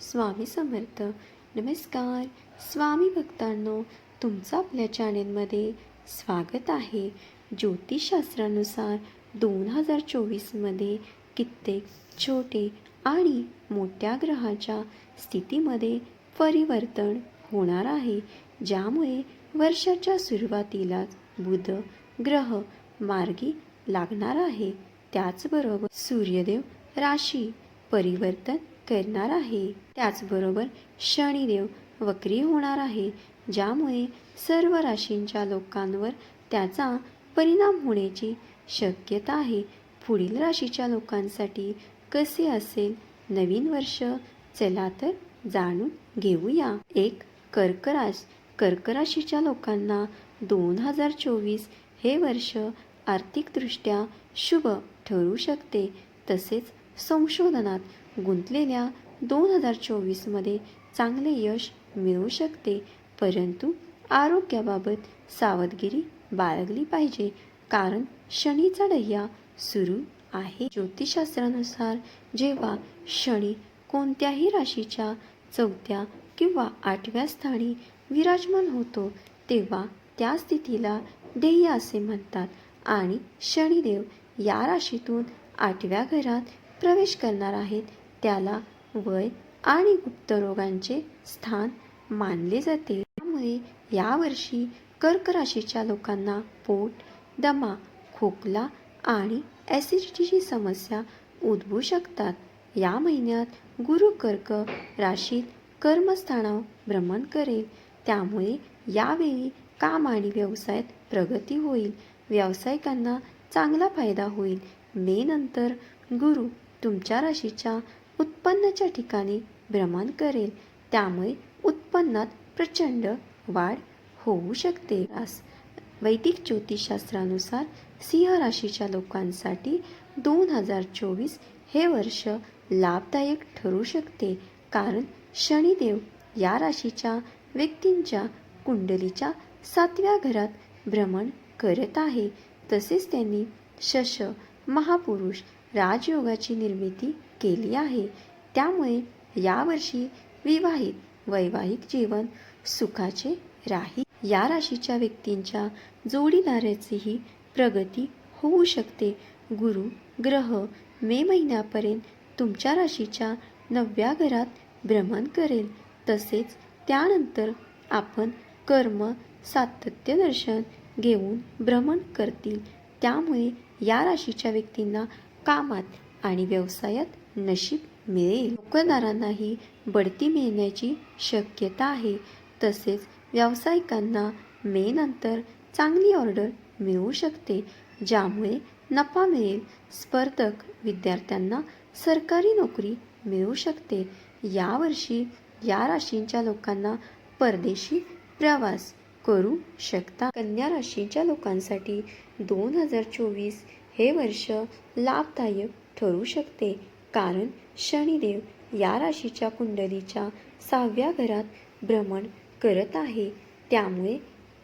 स्वामी समर्थ. नमस्कार. स्वामी भक्तांनो तुमचं आपल्या चॅनेलमध्ये स्वागत आहे. ज्योतिषशास्त्रानुसार दोन हजार चोवीसमध्ये कित्येक छोटे आणि मोठ्या ग्रहाच्या स्थितीमध्ये परिवर्तन होणार आहे ज्यामुळे वर्षाच्या सुरुवातीलाच बुध ग्रह मार्गी लागणार आहे. त्याचबरोबर सूर्यदेव राशी परिवर्तन करणार आहे. त्याचबरोबर शनिदेव वक्री होणार आहे ज्यामुळे सर्व राशींच्या लोकांवर त्याचा परिणाम होण्याची शक्यता आहे. पुढील राशीच्या लोकांसाठी कसे असेल नवीन वर्ष चला तर जाणून घेऊया. एक कर्क कर्कराशीच्या कर्क राशीच्या लोकांना दोन हजार चोवीस हे वर्ष आर्थिकदृष्ट्या शुभ ठरू शकते. तसेच संशोधनात गुंतलेल्या दोन हजार चोवीसमध्ये चांगले यश मिळू शकते परंतु आरोग्याबाबत सावधगिरी बाळगली पाहिजे कारण शनीचा डय्या सुरू आहे. ज्योतिषशास्त्रानुसार जेव्हा शनी कोणत्याही राशीच्या चौथ्या किंवा आठव्या स्थानी विराजमान होतो तेव्हा त्या स्थितीला ध्येय असे म्हणतात आणि शनिदेव या राशीतून आठव्या घरात प्रवेश करणार आहेत. त्याला वय आणि गुप्तरोगांचे स्थान मानले जाते. त्यामुळे यावर्षी कर्क राशीच्या लोकांना पोट दमा खोकला आणि ॲसिडिटीची समस्या उद्भवू शकतात. या महिन्यात गुरु कर्क राशीत कर्मस्थानावर भ्रमण करेल. त्यामुळे यावेळी काम आणि व्यवसायात प्रगती होईल. व्यावसायिकांना चांगला फायदा होईल. मे नंतर गुरु तुमच्या राशीच्या उत्पन्नाच्या ठिकाणी भ्रमण करेल. त्यामुळे उत्पन्नात प्रचंड वाढ होऊ शकते. वैदिक ज्योतिषशास्त्रानुसार सिंह राशीच्या लोकांसाठी दोन हजार चोवीस हे वर्ष लाभदायक ठरू शकते. कारण शनिदेव या राशीच्या व्यक्तींच्या कुंडलीच्या सातव्या घरात भ्रमण करत आहे. तसेच त्यांनी शश महापुरुष राजयोगाची निर्मिती केली आहे. त्यामुळे यावर्षी विवाहित वैवाहिक जीवन सुखाचे राहील. या राशीच्या व्यक्तींच्या जोडीदाराचीही प्रगती होऊ शकते. गुरु ग्रह मे महिन्यापर्यंत तुमच्या राशीच्या नवव्या घरात भ्रमण करेल. तसेच त्यानंतर आपण कर्म सातत्य दर्शन घेऊन भ्रमण करतील. त्यामुळे या राशीच्या व्यक्तींना कामात आणि व्यवसायात नशीब मिळेल. नोकरदारांनाही बढती मिळण्याची शक्यता आहे. तसेच व्यावसायिकांना मे नंतर चांगली ऑर्डर मिळू शकते ज्यामुळे नफा मिळेल. स्पर्धक विद्यार्थ्यांना सरकारी नोकरी मिळू शकते. यावर्षी या राशींच्या लोकांना परदेशी प्रवास करू शकता. कन्या राशीच्या लोकांसाठी दोन हजार चोवीस हे वर्ष लाभदायक ठरू शकते. कारण शनिदेव या राशीच्या कुंडलीच्या सहाव्या घरात भ्रमण करत आहे. त्यामुळे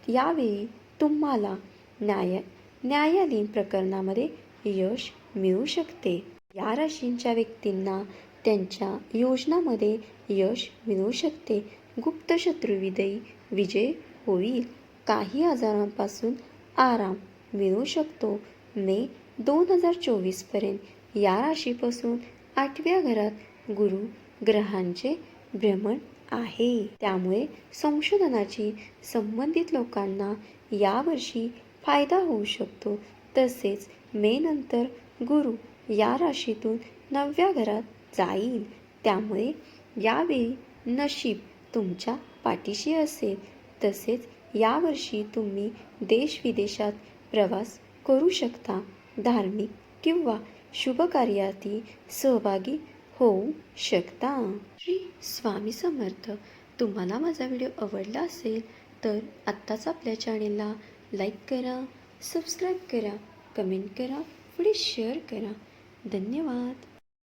यावेळी तुम्हाला न्याय न्यायालयीन प्रकरणामध्ये यश मिळू शकते. या राशींच्या व्यक्तींना त्यांच्या योजनामध्ये यश मिळू शकते. गुप्त शत्रुविदयी विजय होईल. काही आजारांपासून आराम मिळू शकतो. मे दोन हजार चोवीसपर्यंत या राशीपासून आठव्या घरात गुरु ग्रहांचे भ्रमण आहे. त्यामुळे संशोधनाची संबंधित लोकांना यावर्षी फायदा होऊ शकतो. तसेच मे नंतर गुरु या राशीतून नवव्या घरात जाईल. त्यामुळे यावेळी नशीब तुमच्या पाठीशी असेल. तसेच यावर्षी तुम्ही देशविदेशात प्रवास करू शकता. धार्मिक किंवा शुभकार्यातही सहभागी होऊ शकता. श्री स्वामी समर्थ तुम्हाला माझा व्हिडिओ आवडला असेल तर आत्ताच आपल्या चॅनेलला लाईक करा सबस्क्राईब करा कमेंट करा पुढे शेअर करा. धन्यवाद.